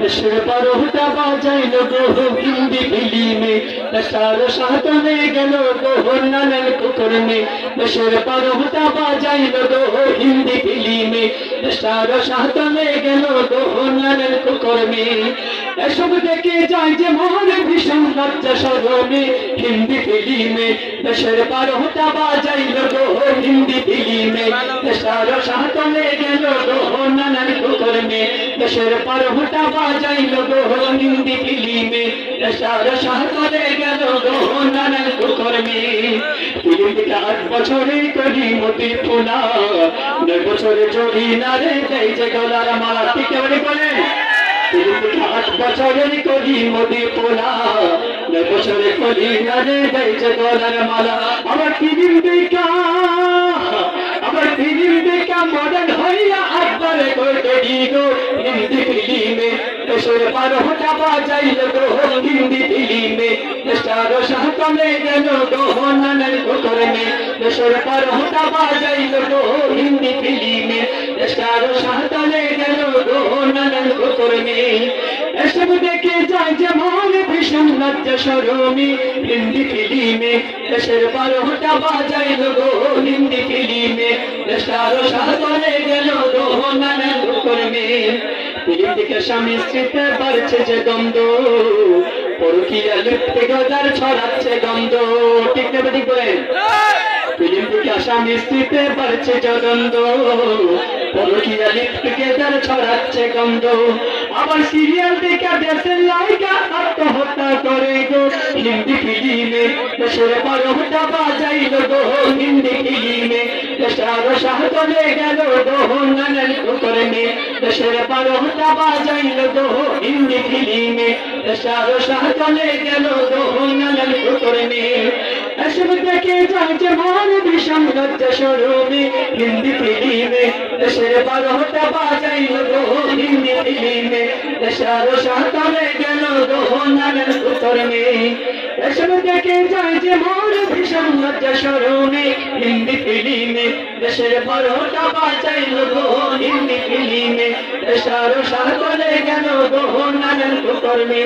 দেশের বারোটা বাজাইল গো হিন্দি ফিল্মে। দেশার সাতনে গেল গো নানান কুকরমে। দেশের বারোটা বাজাইল গো হিন্দি ফিল্মে। দেশার সাতনে গেল গো নানান কুকরমে। এসব দেখে যায় যে মন ভীষণ লজ্জা সরমে হিন্দি ফিল্মে। দেশের বারোটা বাজাইল গো হিন্দি ফিল্মে। দেশার সাতনে গেল গো নানান দেশের বারোটা বাজাইল গো হিন্দি ফিল্মে। দেশার সাতনে গেল গো নানান কুকরমে। ফিল্মটা আট বছরে করি মতি ফোনা নয় বছরে চড়ি না রে দেয় যে গলার মালা ঠিক এবারে বলেন আট বছরের করি মোদি পোলা নয় বছরে করি না রে গাইছে গলার মালা। আমার ফিলিম দেখা, আমার ফিলিম দেখা মডার্ন হইয়া একবারে করতে দিগো বারো হটা বাজাইল গো হিন্দি ফিলিমে দেশার সাহতলে গেল গো নানার কুকরমে দেশের বারো হটা বাজাইল গো হিন্দি ফিলিমে দেশার সাহতলে গেল গো নানার কুকরমে এসব দেখে যায় যেমন ভীষণ লজ্জা সরমি হিন্দি ফিল্মে দেশের বারোটা বাজাইল গো হিন্দি ফিল্মে দেশটার সাহতলে গেল গো নানান থেকে স্বামী স্ত্রীতে বাড়ছে যে দ্বন্দ্ব। পরকিয়া লিপ্তে গজার ছড়াচ্ছে গন্ধ। ঠিক নেবে ঠিক বলেন? ফিল্ম থেকে স্বামী স্ত্রীতে বাড়ছে জগন্ধ পরকিয়া লিপ্তে গজার ছড়াচ্ছে গন্ধ। আবার সিরিয়াল দেখে দেশের লাইকা আত্মহত্যা করে গো। হিন্দি ফিল্মে দেশের বারোটা বাজাইল গো। হিন্দি ফিল্মে দেশার সাহতলে গেল গো। নানান কর্মে দেশের বারোটা বাজাইল গো। হিন্দি ফিল্মে দেশার সাহতলে গেল গো। যে মন ভীষণ লজ্জা সরমে হিন্দি ফিল্মে, দেশের বারোটা বাজাইল গো হিন্দি ফিল্মে। দেশার সাঁতারে গেল গো নানান কর্মে এসব দেখে যায় যে মন ভীষণ লজ্জা সরমে হিন্দি ফিল্মে, দেশের বারোটা বাজাইল গো হিন্দি ফিল্মে। দেশার সাঁতারে গেল গো নানান কর্মে